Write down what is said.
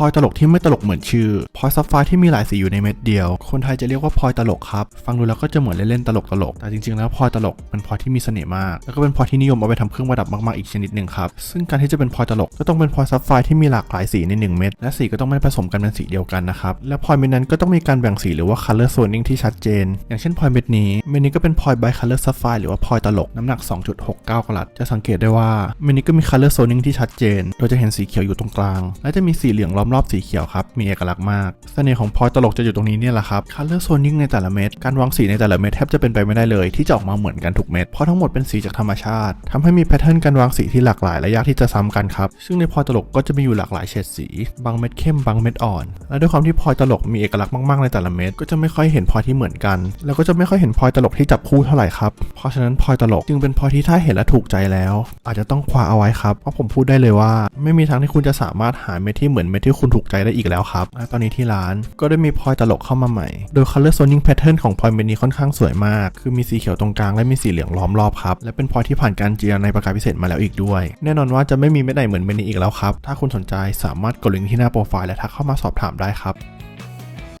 ลอยตลกที่ไม่ตลกเหมือนชื่อพลอยซับไฟที่มีหลายสีอยู่ในเม็ดเดียว คนไทยจะเรียกว่าพลอยตลกครับ ฟังดูแล้วก็จะเหมือนเล่นๆตลกตลก แต่จริงๆแล้วพลอยตลกเป็นพลอยที่มีเสน่ห์มาก แล้วก็เป็นพลอยที่นิยมเอาไปทำเครื่องประดับมากๆอีกชนิดหนึ่งครับ ซึ่งการที่จะเป็นพลอยตลกก็ต้องเป็นพลอยซับไฟที่มีหลากหลายสีในหนึ่งเม็ด และสีก็ต้องไม่ผสมกันเป็นสีเดียวกันนะครับ และพลอยเม็ดนั้นก็ต้องมีการแบ่งสีหรือว่า color zoning ที่ชัดเจน อย่างเช่นพลอยเม็ดนี้เม็ดนี้ก็เป็นพลอย bi color sapphire หรือว่าพลอยตลกน้ำหนัก 2.69 กรัต จะสังเกตได้ว่าเม็ดนี้ก็มี color zoning ที่ชัดเจน โดยจะเห็นสีเขียวอยู่ตรงกลาง และจะมีสีเหลืองล้อมรอบสีเขียวครับ มีเอกลักษณ์มาก เสน่ห์ของพลอยตลกจะอยู่ตรงนี้เนี่ยแหละครับ color zoning ในแต่ละเม็ด การวางสีในแต่ละเม็ดแทบจะเป็นไปไม่ได้เลยที่จะออกมาเหมือนกันทุกเม็ด เพราะทั้งหมดเป็นสีจากธรรมชาติทำให้มีแพทเทิร์นการวางสีที่หลากหลายและยากที่จะซ้ำกันครับ ซึ่งในพลอยตลกก็จะมีอยู่หลากหลายเฉดสี บางเม็ดเข้ม บางเม็ดอ่อน และด้วยความที่พลอยตลกมีเอกลักษณ์มากๆในแต่ละเม็ด ก็จะไม่ค่อยเห็นพลอยที่เหมือนกัน แล้วก็จะไม่ค่อยเห็นพลอยตลกที่จับคู่เท่าไหร่ครับ เพราะฉะนั้นพลอยตลกจึงเป็นพลอยที่ถ้าเห็นและถูกใจแล้ว อาจจะต้องคว้าเอาไว้ครับ เพราะผมพูดได้เลยว่า ไม่มีทางที่คุณจะสามารถหาเม็ดที่เหมือนเม็ดที่คุณถูกใจได้อีกแล้วครับ ตอนนี้ที่ร้านก็ได้มีพลอยตลกเข้ามาใหม่ โดย color zoning pattern ของพลอยเมนี้ค่อนข้างสวยมาก คือมีสีเขียวตรงกลางและมีสีเหลืองล้อมรอบครับ และเป็นพลอยที่ผ่านการเจียในประกาศพิเศษมาแล้วอีกด้วย แน่นอนว่าจะไม่มีเม็ดไหนเหมือนเมนี้อีกแล้วครับ ถ้าคุณสนใจสามารถกดลิงก์ที่หน้าโปรไฟล์และทักเข้ามาสอบถามได้ครับ